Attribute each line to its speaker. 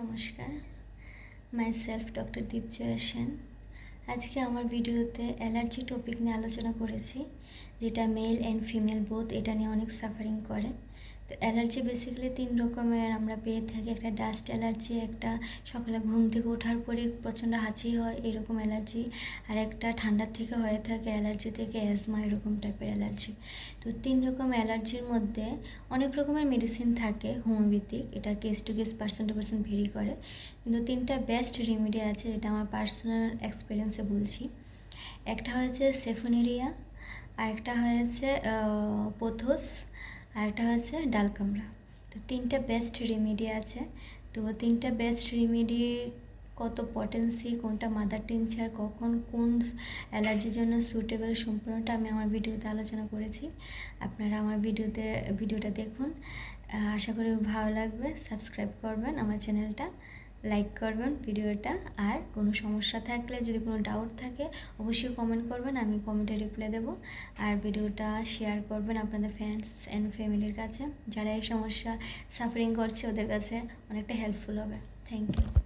Speaker 1: নমস্কার myself doctor দীপজয়া Sen আজকে আমার ভিডিওতে অ্যালার্জি টপিক নিয়ে আলোচনা করেছি, যেটা মেল অ্যান্ড ফিমেল বোধ এটা নিয়ে অনেক সাফারিং করে। তো অ্যালার্জি বেসিক্যালি তিন রকমের আমরা পেয়ে থাকি। একটা ডাস্ট অ্যালার্জি একটা সকালে ঘুম থেকে ওঠার পরে প্রচণ্ড হাঁচি হয়, এরকম অ্যালার্জি আর একটা ঠান্ডার থেকে হয়ে থাকে অ্যালার্জি থেকে অ্যাজমা এরকম টাইপের অ্যালার্জি তো তিন রকম অ্যালার্জির মধ্যে অনেক রকমের মেডিসিন থাকে হোমিওপ্যাথিক এটা case to case person to person vary করে। কিন্তু তিনটা বেস্ট রেমেডি আছে যেটা আমার পার্সোনাল এক্সপিরিয়েন্সে বলছি। একটা হয়েছে সেফোনেরিয়া, আর একটা হয়েছে পোথোস। আর একটা হচ্ছে ডাল কামড়া। তো তিনটা বেস্ট রেমেডি আছে। তো তিনটা বেস্ট রেমেডি কত পটেন্সি কোনটা মাদার টিনচার কখন কোন অ্যালার্জির জন্য সুটেবল সম্পূর্ণটা আমি আমার ভিডিওতে আলোচনা করেছি। আপনারা আমার ভিডিওতে, ভিডিওটা দেখুন। আশা করি ভালো লাগবে। সাবস্ক্রাইব করবেন আমার চ্যানেলটা লাইক করবেন ভিডিওটা। আর কোনো সমস্যা থাকলে, যদি কোনো ডাউট থাকে, অবশ্যই কমেন্ট করবেন, আমি কমেন্টে রিপ্লাই দেবো। আর ভিডিওটা শেয়ার করবেন আপনাদের ফ্রেন্ডস অ্যান্ড ফ্যামিলির কাছে। যারা এই সমস্যা সাফারিং করছে, ওদের কাছে অনেকটা হেল্পফুল হবে। Thank you